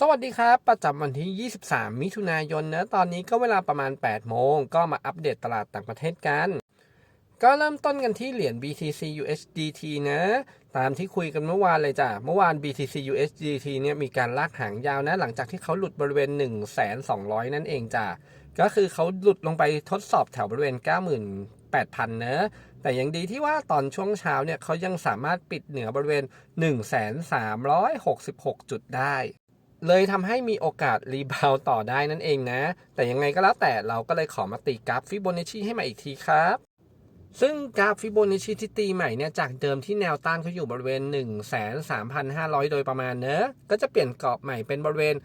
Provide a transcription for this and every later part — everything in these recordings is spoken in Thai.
สวัสดีครับ ประจำวันที่ 23 มิถุนายนนะตอนนี้ก็เวลาประมาณ 8 โมง ก็มาอัปเดตตลาดต่างประเทศกัน ก็เริ่มต้นกันที่เหรียญ BTC USDT นะ ตามที่คุยกันเมื่อวานเลยจ้ะ เมื่อวาน BTC USDT เนี่ยมีการลากหางยาวนะ หลังจากที่เขาหลุดบริเวณ 1 2 0 0 นั่นเองจ้ะ ก็คือเขาหลุดลงไปทดสอบแถวบริเวณ 98,000 เนะแต่ยังดีที่ว่าตอนช่วงเช้าเนี่ยเขายังสามารถปิดเหนือบริเวณ 1,366 จุดได้ เลยทำให้มีโอกาสรีบาวต่อได้นั่นเองนะ แต่ยังไงก็แล้วแต่เราก็เลยขอมาตีกราฟฟิโบนัชชีให้มาอีกทีครับ ซึ่งกราฟฟิโบนัชชีที่ตีใหม่เนี่ยจากเดิมที่แนวต้านเขาอยู่บริเวณ 1,3,500 โดยประมาณเนอะก็จะเปลี่ยนกรอบใหม่เป็นบริเวณ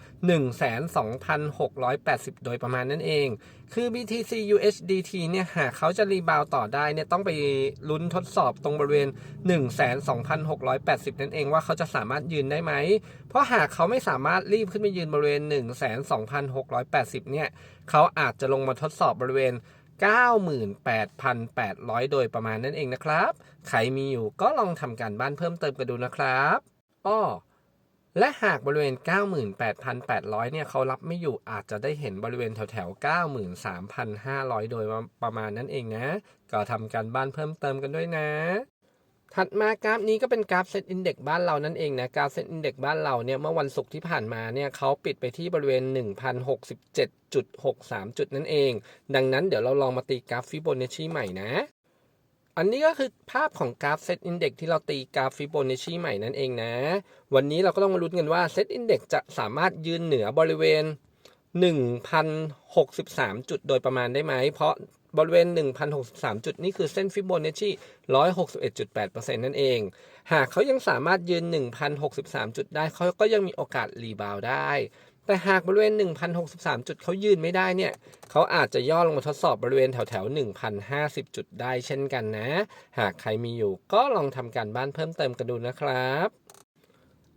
12,680 โดยประมาณนั่นเอง คือ BTC USDT เนี่ยหากเขาจะรีบาวต่อได้เนี่ยต้องไปลุ้นทดสอบตรงบริเวณ 12,680 นั่นเองว่าเขาจะสามารถยืนได้ไหม เพราะหากเขาไม่สามารถรีบขึ้นไปยืนบริเวณ 12,680 เนี่ยเขาอาจจะลงมาทดสอบบริเวณ 98,800 โดยประมาณนั่นเองนะครับ ใครมีอยู่ก็ลองทำการบ้านเพิ่มเติมกันดูนะครับอ้อและหากบริเวณ 98,800 เนี่ยเขารับไม่อยู่อาจจะได้เห็นบริเวณแถวๆ 93,500 โดยประมาณนั่นเองนะ ก็ทำการบ้านเพิ่มเติมกันด้วยนะ ถัดมากราฟนี้ก็เป็นกราฟเซ็ตอินเด็กบ้านเรานั่นเองนะกราฟเซ็ตอินเด็กบ้านเราเนี่ยเมื่อวันศุกร์ที่ผ่านมาเนี่ยเขาปิดไปที่บริเวณ 1,067.63 จุดนั่นเอง ดังนั้นเดี๋ยวเราลองมาตีกราฟฟิโบนัชชีใหม่นะ อันนี้ก็คือภาพของกราฟเซตอินเด็กที่เราตีกราฟฟิโบนัชชีใหม่นั่นเองนะ วันนี้เราก็ต้องมาลุ้นกันว่าเซตอินเด็กจะสามารถยืนเหนือบริเวณ1,063 จุดโดยประมาณได้ไหม เพราะ บริเวณ 1,063 จุด นี่คือเส้นฟิโบนัชชี161.8%นั่นเอง หากเขายังสามารถยืน 1,063 จุดได้ เขาก็ยังมีโอกาสรีบาวได้ แต่หากบริเวณ 1,063 จุดเขายืนไม่ได้เนี่ย เขาอาจจะย่อลงมาทดสอบบริเวณแถวแถว1,050 จุดได้เช่นกันนะ หากใครมีอยู่ก็ลองทำการบ้านเพิ่มเติมกันดูนะครับ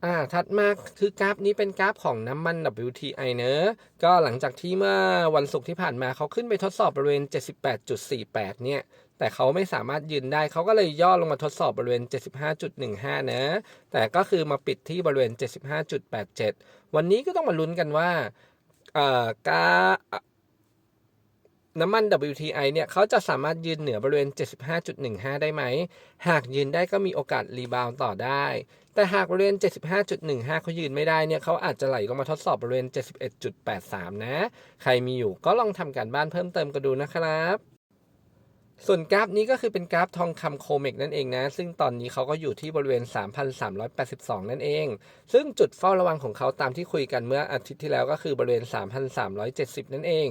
อ่าถัดมาคือกราฟนี้เป็นกราฟของน้ำมัน WTI เนอะก็หลังจากที่เมื่อวันศุกร์ที่ผ่านมาเขาขึ้นไปทดสอบบริเวณ 78.48 เนี่ย แต่เขาไม่สามารถยืนได้ เขาก็เลยย่อลงมาทดสอบบริเวณ 75.15 นะ แต่ก็คือมาปิดที่บริเวณ 75.87 วันนี้ก็ต้องมาลุ้นกันว่าเอ่อกา น้ำมัน WTI เนี่ยเขาจะสามารถยืนเหนือบริเวณ 75.15 ได้ไหม หากยืนได้ก็มีโอกาสรีบาวต่อได้ แต่หากบริเวณ 75.15 เขายืนไม่ได้เนี่ยเขาอาจจะไหลลงมาทดสอบบริเวณ 71.83 นะ ใครมีอยู่ก็ลองทำการบ้านเพิ่มเติมกันดูนะครับส่วนกราฟนี้ก็คือเป็นกราฟทองคำโคเมกนั่นเองนะ ซึ่งตอนนี้เขาก็อยู่ที่บริเวณ 3,382 นั่นเอง ซึ่งจุดเฝ้าระวังของเขาตามที่คุยกันเมื่ออาทิตย์ที่แล้วก็คือบริเวณ 3,370 นั่นเอง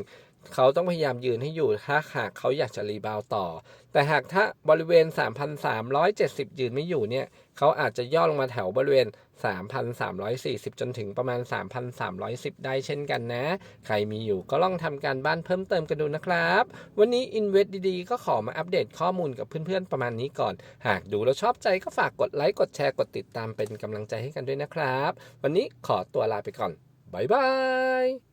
เขาต้องพยายามยืนให้อยู่ถ้าหากเขาอยากจะรีบาวต่อ แต่หากถ้าบริเวณ 3,370 ยืนไม่อยู่เนี่ย เขาอาจจะย่อลงมาแถวบริเวณ 3,340 จนถึงประมาณ 3,310 ได้เช่นกันนะ ใครมีอยู่ก็ลองทำการบ้านเพิ่มเติมกันดูนะครับ วันนี้ Invest ดีๆ ก็ขอมาอัปเดตข้อมูลกับเพื่อนๆ ประมาณนี้ก่อน หากดูแล้วชอบใจก็ฝากกดไลค์ กดแชร์ กดติดตามเป็นกำลังใจให้กันด้วยนะครับ วันนี้ขอตัวลาไปก่อน บ๊ายบาย